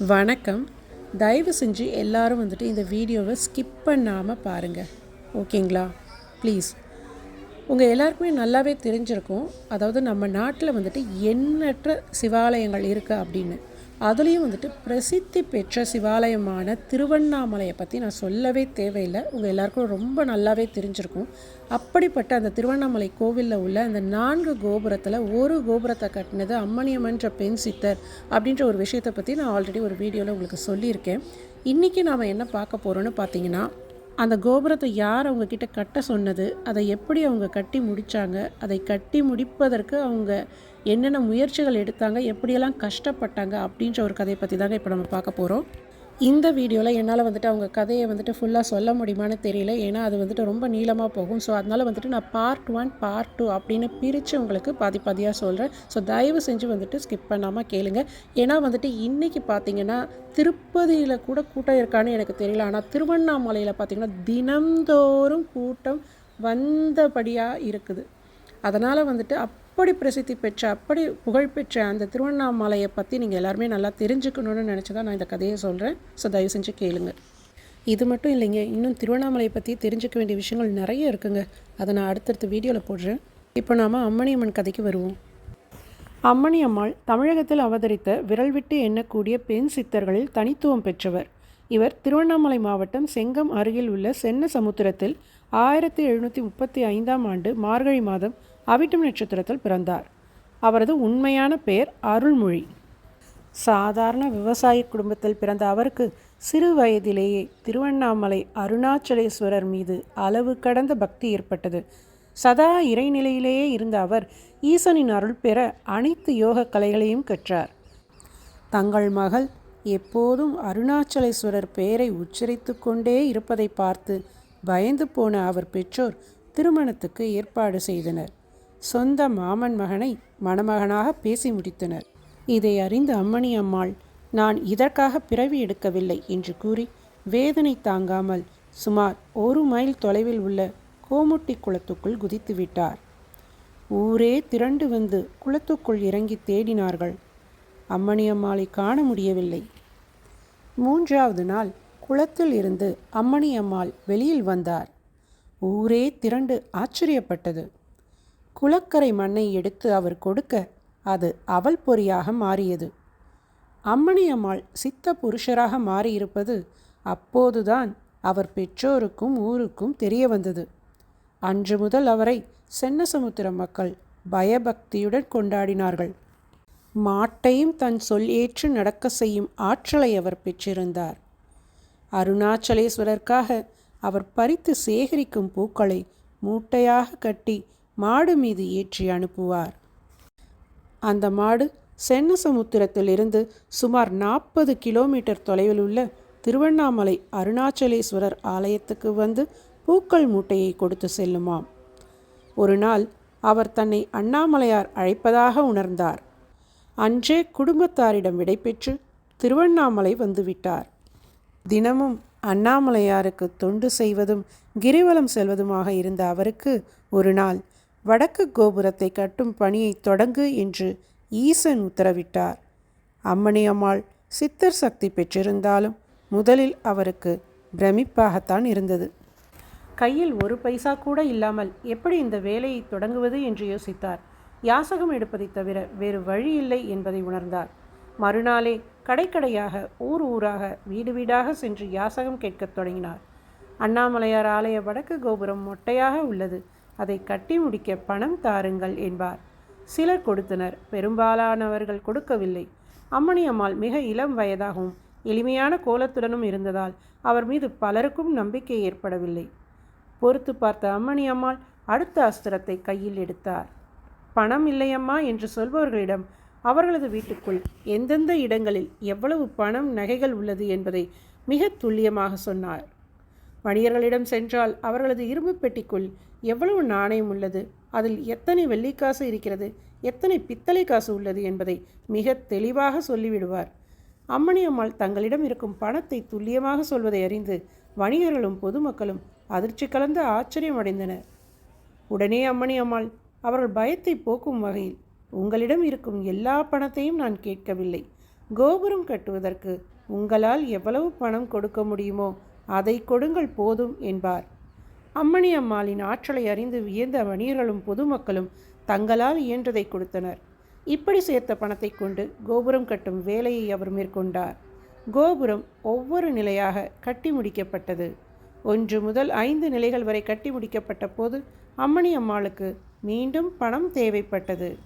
வணக்கம். தயவு செஞ்சு எல்லாரும் வந்துட்டு இந்த வீடியோவை ஸ்கிப் பண்ணாமல் பாருங்கள் ஓகேங்களா? ப்ளீஸ் உங்கள் எல்லாருக்குமே நல்லாவே தெரிஞ்சிருக்கும். அதாவது நம்ம நாட்டில் வந்துட்டு எண்ணற்ற சிவாலயங்கள் இருக்குது அப்படின்னு. அதுலேயும் வந்துட்டு பிரசித்தி பெற்ற சிவாலயமான திருவண்ணாமலையை பற்றி நான் சொல்லவே தேவையில்லை. உங்கள் எல்லாருக்கும் ரொம்ப நல்லாவே தெரிஞ்சிருக்கும். அப்படிப்பட்ட அந்த திருவண்ணாமலை கோவிலில் உள்ள அந்த நான்கு கோபுரத்தில் ஒரு கோபுரத்தை கட்டினது அம்மணியம்மன்ற பெண் சித்தர் அப்படின்ற ஒரு விஷயத்தை பற்றி நான் ஆல்ரெடி ஒரு வீடியோவில் உங்களுக்கு சொல்லியிருக்கேன். இன்றைக்கி நாம் என்ன பார்க்க போகிறோன்னு பார்த்தீங்கன்னா அந்த கோபுரத்தை யார் அவங்க கிட்ட கட்ட சொன்னது? அதை எப்படி அவங்க கட்டி முடித்தாங்க அதை கட்டி முடிப்பதற்கு அவங்க என்னென்ன முயற்சிகள் எடுத்தாங்க? எப்படியெல்லாம் கஷ்டப்பட்டாங்க? அப்படின்ற ஒரு கதையை பற்றி தாங்க இப்போ நம்ம பார்க்க போகிறோம் இந்த வீடியோவில் என்னால் வந்துட்டு அவங்க கதையை வந்துட்டு ஃபுல்லாக சொல்ல முடியுமான்னு தெரியல. ஏன்னா அது வந்துட்டு ரொம்ப நீளமாக போகும். ஸோ அதனால் வந்துட்டு நான் பார்ட் ஒன் பார்ட் டூ அப்படின்னு பிரித்து உங்களுக்கு பாதி பாதியாக சொல்கிறேன் ஸோ தயவு செஞ்சு வந்துட்டு ஸ்கிப் பண்ணாமல் கேளுங்க. ஏன்னா வந்துட்டு இன்றைக்கி பார்த்தீங்கன்னா திருப்பதியில் கூட கூட்டம் இருக்கான்னு எனக்கு தெரியல. ஆனால் திருவண்ணாமலையில் பார்த்தீங்கன்னா தினந்தோறும் கூட்டம் வந்தபடியாக இருக்குது. அதனால் வந்துட்டு அப்படி பிரசித்தி பெற்ற அப்படி புகழ்பெற்ற அந்த திருவண்ணாமலையை பற்றி நீங்கள் எல்லாருமே நல்லா தெரிஞ்சுக்கணும்னு நினச்சி தான் நான் இந்த கதையை சொல்கிறேன் ஸோ தயவு செஞ்சு கேளுங்க. இது மட்டும் இல்லைங்க இன்னும் திருவண்ணாமலையை பற்றி தெரிஞ்சுக்க வேண்டிய விஷயங்கள் நிறைய இருக்குங்க. அதை நான் அடுத்தடுத்த வீடியோவில் போடுறேன். இப்போ நாம் அம்மணியம்மன் கதைக்கு வருவோம். அம்மணி அம்மாள் தமிழகத்தில் அவதரித்த விரல் விட்டு எண்ணக்கூடிய பெண் சித்தர்களில் தனித்துவம் பெற்றவர். இவர் திருவண்ணாமலை மாவட்டம் செங்கம் அருகில் உள்ள சென்ன சமுத்திரத்தில் ஆயிரத்தி எழுநூற்றி முப்பத்தி ஐந்தாம் ஆண்டு மார்கழி மாதம் அவிட்டம் நட்சத்திரத்தில் பிறந்தார். அவரது உண்மையான பெயர் அருள்மொழி. சாதாரண விவசாய குடும்பத்தில் பிறந்த அவருக்கு சிறு வயதிலேயே திருவண்ணாமலை அருணாச்சலேஸ்வரர் மீது அளவு கடந்த பக்தி ஏற்பட்டது. சதா இறைநிலையிலேயே இருந்த அவர் ஈசனின் அருள் பெற அனைத்து யோக கலைகளையும் கற்றார். தங்கள் மகள் எப்போதும் அருணாச்சலேஸ்வரர் பெயரை உச்சரித்து கொண்டே இருப்பதை பார்த்து பயந்து போன அவர் பெற்றோர் திருமணத்துக்கு ஏற்பாடு செய்தனர். சொந்த மாமன் மகனை மணமகனாக பேசி முடித்தனர். இதை அறிந்த அம்மணி அம்மாள் நான் இதற்காக பிறவி எடுக்கவில்லை என்று கூறி வேதனை தாங்காமல் சுமார் ஒரு மைல் தொலைவில் உள்ள கோமுட்டி குளத்துக்குள் குதித்து விட்டார். ஊரே திரண்டு வந்து குளத்துக்குள் இறங்கி தேடினார்கள். அம்மணியம்மாளை காண முடியவில்லை. மூன்றாவது நாள் குளத்தில் இருந்து அம்மணி அம்மாள் வெளியில் வந்தார். ஊரே திரண்டு ஆச்சரியப்பட்டது. குளக்கரை மண்ணை எடுத்து அவர் கொடுக்க அது அவல் பொறியாக மாறியது. அம்மணி அம்மாள் சித்த புருஷராக மாறியிருப்பது அப்போதுதான் அவர் பெற்றோருக்கும் ஊருக்கும் தெரிய வந்தது. அன்று முதல் அவரை சென்னசமுத்திர மக்கள் பயபக்தியுடன் கொண்டாடினார்கள். மாட்டையும் தன் சொல் ஏற்று நடக்க செய்யும் ஆற்றலை அவர் பெற்றிருந்தார். அருணாச்சலேஸ்வரருக்காக அவர் பறித்து சேகரிக்கும் பூக்களை மூட்டையாக கட்டி மாடு மீது ஏற்றி அனுப்புவார். அந்த மாடு சென்னசமுத்திரத்திலிருந்து சுமார் நாற்பது கிலோமீட்டர் தொலைவில் உள்ள திருவண்ணாமலை அருணாச்சலேஸ்வரர் ஆலயத்துக்கு வந்து பூக்கள் மூட்டையை கொடுத்து செல்லுமாம். ஒரு நாள் அவர் தன்னை அண்ணாமலையார் அழைப்பதாக உணர்ந்தார். அன்றே குடும்பத்தாரிடம் விடைபெற்று திருவண்ணாமலை வந்துவிட்டார் தினமும் அண்ணாமலையாருக்கு தொண்டு செய்வதும் கிரிவலம் செல்வதுமாக இருந்த அவருக்கு ஒரு நாள் வடக்கு கோபுரத்தை கட்டும் பணியை தொடங்கு என்று ஈசன் உத்தரவிட்டார். அம்மணி அம்மாள் சித்தர் சக்தி பெற்றிருந்தாலும் முதலில் அவருக்கு பிரமிப்பாகத்தான் இருந்தது. கையில் ஒரு பைசா கூட இல்லாமல் எப்படி இந்த வேலையை தொடங்குவது என்று யோசித்தார். யாசகம் எடுப்பதைத் தவிர வேறு வழி இல்லை என்பதை உணர்ந்தார். மறுநாளே கடைக்கடையாக ஊர் ஊராக வீடு வீடாக சென்று யாசகம் கேட்கத் தொடங்கினார். அண்ணாமலையார் ஆலய வடக்கு கோபுரம் மொட்டையாக உள்ளது. அதை கட்டி முடிக்க பணம் தாருங்கள் என்பார். சிலர் கொடுத்தனர். பெரும்பாலானவர்கள் கொடுக்கவில்லை. அம்மணி அம்மாள் மிக இளம் வயதாகவும் எளிமையான கோலத்துடனும் இருந்ததால் அவர் மீது பலருக்கும் நம்பிக்கை ஏற்படவில்லை. பொறுத்து பார்த்த அம்மணி அம்மாள் அடுத்த அஸ்திரத்தை கையில் எடுத்தார். பணம் இல்லையம்மா என்று சொல்பவர்களிடம் அவர்களது வீட்டுக்குள் எந்தெந்த இடங்களில் எவ்வளவு பணம் நகைகள் உள்ளது என்பதை மிக துல்லியமாக சொன்னார். வணிகர்களிடம் சென்றால் அவர்களது இரும்பு பெட்டிக்குள் எவ்வளவு நாணயம் உள்ளது? அதில் எத்தனை வெள்ளிக்காசு இருக்கிறது? எத்தனை பித்தளை காசு உள்ளது என்பதை மிக தெளிவாக சொல்லிவிடுவார். அம்மணி அம்மாள் தங்களிடம் இருக்கும் பணத்தை துல்லியமாக சொல்வதை அறிந்து வணிகர்களும் பொதுமக்களும் அதிர்ச்சி கலந்த ஆச்சரியம் அடைந்தனர். உடனே அம்மணி அம்மாள் அவர்கள் பயத்தை போக்கும் வகையில் உங்களிடம் இருக்கும் எல்லா பணத்தையும் நான் கேட்கவில்லை. கோபுரம் கட்டுவதற்கு உங்களால் எவ்வளவு பணம் கொடுக்க முடியுமோ அதை கொடுங்கள் போதும் என்பார். அம்மணி அம்மாளின் ஆற்றலை அறிந்து வியந்த வணிகர்களும் பொதுமக்களும் தங்களால் இயன்றதை கொடுத்தனர். இப்படி சேர்த்த பணத்தை கொண்டு கோபுரம் கட்டும் வேலையை அவர் மேற்கொண்டார். கோபுரம் ஒவ்வொரு நிலையாக கட்டி முடிக்கப்பட்டது. ஒன்று முதல் ஐந்து நிலைகள் வரை கட்டி முடிக்கப்பட்ட போது அம்மணி அம்மாளுக்கு மீண்டும் பணம் தேவைப்பட்டது.